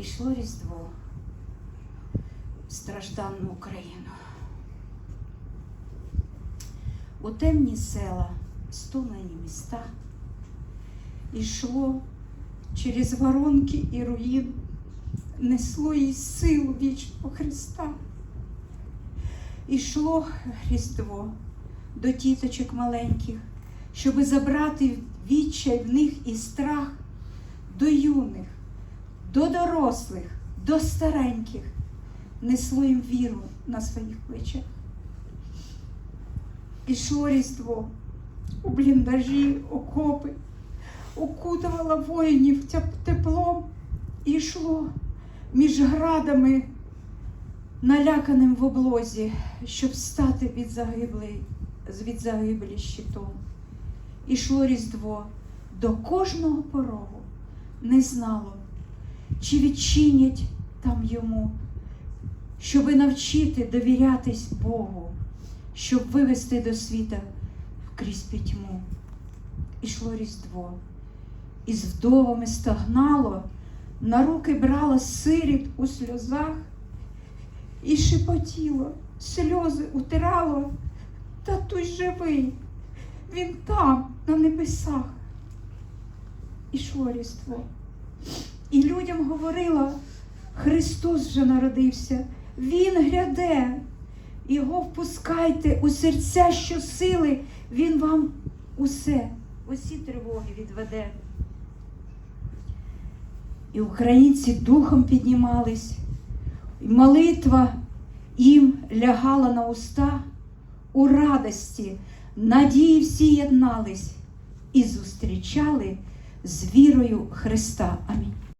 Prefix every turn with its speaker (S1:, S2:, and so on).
S1: Ішло Різдво в стражданну Україну. У темні села, стомлені міста, ішло через воронки і руїн, несло їй силу вічного Христа. Ішло Різдво до тіточок маленьких, щоби забрати відчай в них і страх до юних, до дорослих, до стареньких, несло їм віру на своїх плечах. Ішло Різдво у бліндажі, окопи, окутувало воїнів теплом і йшло між градами, наляканим в облозі, щоб стати від загиблої, від загибелі щитом. Ішло Різдво до кожного порогу, не знало, чи відчинять там йому, щоби навчити довірятись Богу, щоб вивести до світа крізь пітьму. Ішло Різдво, і з вдовами стогнало, на руки брало сиріт у сльозах і шепотіло, сльози утирало, татусь живий, він там, на небесах. Ішло Різдво. І людям говорила, Христос вже народився, Він гряде. Його впускайте у серця щосили, Він вам усе, усі тривоги відведе. І українці духом піднімались, і молитва їм лягала на уста у радості, надії всі єднались і зустрічали з вірою Христа. Амінь.